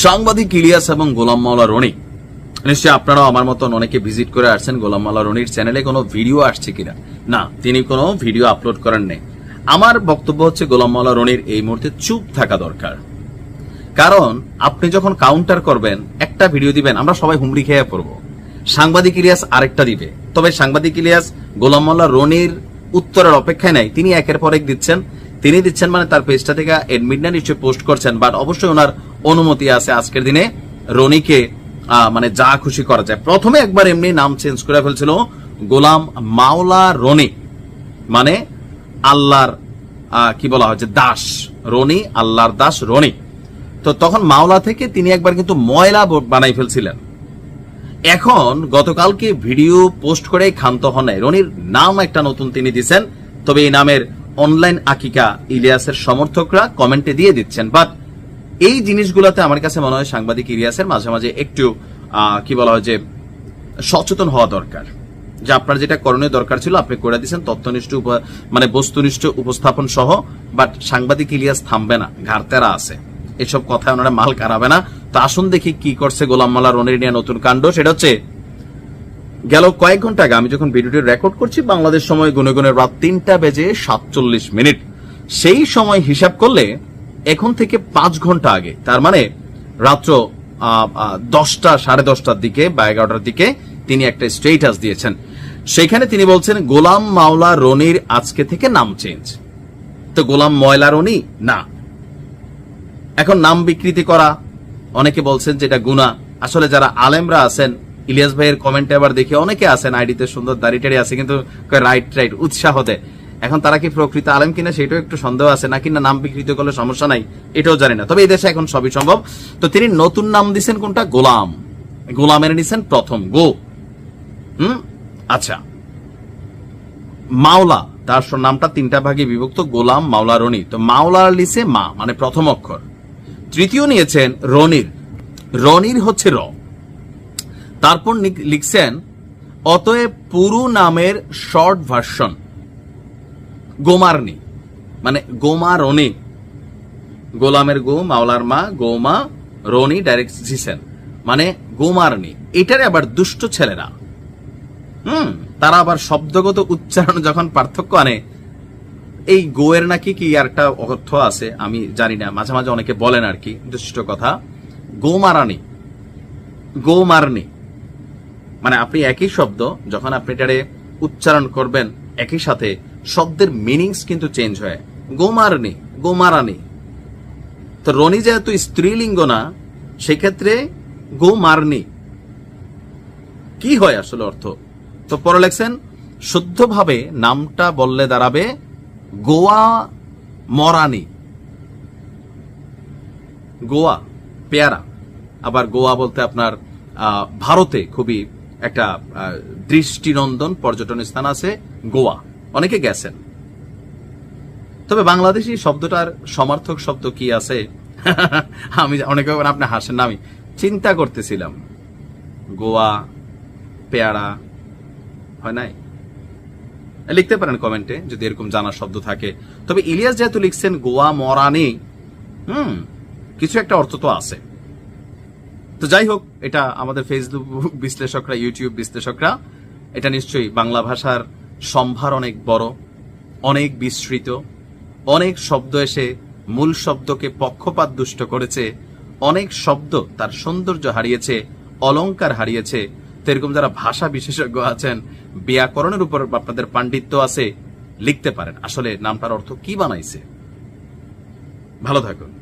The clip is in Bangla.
সাংবাদিক ইলিয়াস এবং গোলাম মাওলা রনি। নিশ্চয়ই আপনারাও আমার মতন অনেকে ভিজিট করে আসছেন গোলাম মাওলা রনির চ্যানেলে, কোনো ভিডিও আসছে কিনা? না, তিনি কোনো ভিডিও আপলোড করেন নেই। আমার বক্তব্য হচ্ছে গোলাম মাওলা রনির এই মুহূর্তে চুপ থাকা দরকার। কারণ, আপনি যখন কাউন্টার করবেন, একটা ভিডিও দিবেন, আমরা সবাই হুমড়ি খেয়ে পড়ব। সাংবাদিক ইলিয়াস আরেকটা দিবে। তবে সাংবাদিক ইলিয়াস গোলাম মোল্লা রনির উত্তরের অপেক্ষায় নাই। তিনি একের পর এক দিচ্ছেন। তিনি দিচ্ছেন মানে তার পেজটা থেকে এডমিটটা নিশ্চয়ই পোস্ট করছেন বাট অবশ্যই ওনার অনুমতি আছে আজকের দিনে। রনিকে মানে যা খুশি করা যায়। প্রথমে একবার এমনি নাম চেঞ্জ করে ফেলছিল গোলাম মাওলা রনি মানে আল্লাহর কি বলা হচ্ছে দাস রনি, আল্লাহর দাস রনি। তো তখন মাওলা থেকে তিনি একবার কিন্তু ময়লা বানাই ফেলছিলেন। এখন গতকালকে ভিডিও পোস্ট করে ক্ষান্ত হন নাই। রনির নাম একটা নতুন তিনি দিচ্ছেন তবে এই নামের অনলাইন আকিকা ইলিয়াসের সমর্থকরা কমেন্টে দিয়ে দিচ্ছেন। বাট এই জিনিসগুলোতে আমার কাছে মনে হয় সাংবাদিক ইলিয়াসের মাঝে মাঝে একটু কি বলা হয় যে, সচেতন হওয়া দরকার। যে আপনার যেটা করণীয় দরকার ছিল, আপনি করে দিয়েছেন, তথ্যনিষ্ঠ মানে বস্তুনিষ্ঠ উপস্থাপন সহ, বাট সাংবাদিক ইলিয়াস থামবে না, ঘাড়তেরা আছে। এসব কথায় ওনারা মাল কারাবে না। তো আসুন দেখি কি করছে গোলাম মাল্লা রনির নিয়ে নতুন কাণ্ড। সেটা হচ্ছে, গেল কয়েক ঘণ্টা আগে আমি যখন ভিডিওটি রেকর্ড করছি, বাংলাদেশ সময় গুনে গুনে রাত তিনটা বেজে সাতচল্লিশ মিনিট। সেই সময় হিসাব করলে এখন থেকে পাঁচ ঘণ্টা আগে, তার মানে রাত্র দশটা, সাড়ে দশটার দিকে বা এগারোটার দিকে তিনি একটা স্টেটাস দিয়েছেন। সেখানে তিনি বলছেন, গোলাম মাওলা রনির আজকে থেকে নাম চেঞ্জ তো গোলাম ময়লা রনি? না। এখন নাম বিকৃতি করা, অনেকে বলছেন যেটা গুণা আসলে যারা আলেমরা আছেন, ইলিয়াস ভাইয়ের কমেন্টে আবার দেখে, অনেকে আছেন, আইডিতে সুন্দর দাড়ি টাড়ি আছে, কিন্তু রাইট রাইট উৎসাহ দেয়। এখন তারা কি প্রকৃত আলেম কিনা সেটাও একটু সন্দেহ আছে, না নাম বিকৃত করলে সমস্যা নাই, এটাও জানি না। তবে এই দেশে এখন সবই সম্ভব। তো তিনি নতুন নাম দিছেন কোনটা? গোলাম। গোলামের নিছেন প্রথম। গো। হুম? আচ্ছা। মাওলা, তার নামটা তিনটা ভাগে বিভক্ত, গোলাম, মাওলা, রনি। তো মাওলা লিসে মা মানে প্রথম অক্ষর। তৃতীয় নিয়েছেন রনির। রনির হচ্ছে র। তারপর লিখছেন, অতএব পুরু নামের শর্ট ভার্সন গোমারনি মানে গোমা রনি গোলামের গো, মাওলার মা, গোমা রনি ডাইরেক্ট দিছেন মানে গোমারনি এটারে আবার দুষ্ট ছেলেরা। হুম, তারা আবার শব্দগত উচ্চারণ যখন পার্থক্য আনে, এই গোয়ের নাকি কি আর একটা অর্থ আছে, আমি জানি না, মাঝে মাঝে অনেকে বলেন আর কি, দুষ্ট কথা। গো মারানি গো মারনি মানে আপনি একই শব্দ, যখন আপনি এটারে উচ্চারণ করবেন, একই সাথে শব্দের মিনিংস কিন্তু চেঞ্জ হয়। গো মারনি গো মারানি তো রনি যেহেতু স্ত্রীলিঙ্গ না, সেক্ষেত্রে গো মারনি কি হয় আসলে অর্থ? তো পরে লেখছেন, শুদ্ধভাবে নামটা বললে দাঁড়াবে গোয়া মরানি গোয়া, পেয়ারা। আবার গোয়া বলতে আপনার ভারতে খুবই একটা দৃষ্টিনন্দন পর্যটন স্থান আছে গোয়া। অনেকে গেছেন। তবে বাংলাদেশি শব্দটার সমার্থক শব্দ কি আছে? আমি অনেকে আপনি হাসেন না, আমি চিন্তা করতেছিলাম। গোয়া, পেয়ারা, হয় নাই? লিখতে পারেন কমেন্টে যদি এরকম জানার শব্দ থাকে। তবে ইলিয়াস যেহেতু লিখছেন, গোয়া মরানি হুম, কিছু একটা অর্থ তো আছে। তো যাই হোক, এটা আমাদের ফেসবুক বিশ্লেষকরা ইউটিউব বিশ্লেষকরা, এটা নিশ্চয়ই বাংলা ভাষার সম্ভার অনেক বড়, অনেক বিস্তৃত, অনেক শব্দ এসে মূল শব্দকে পক্ষপাত দুষ্ট করেছে, অনেক শব্দ তার সৌন্দর্য হারিয়েছে, অলংকার হারিয়েছে। এরকম যারা ভাষা বিশেষজ্ঞ আছেন, ব্যাকরণের উপর আপনাদের পাণ্ডিত্য আছে, লিখতে পারেন। আসলে নামটার অর্থ কি বানাইছে? ভালো থাকুন।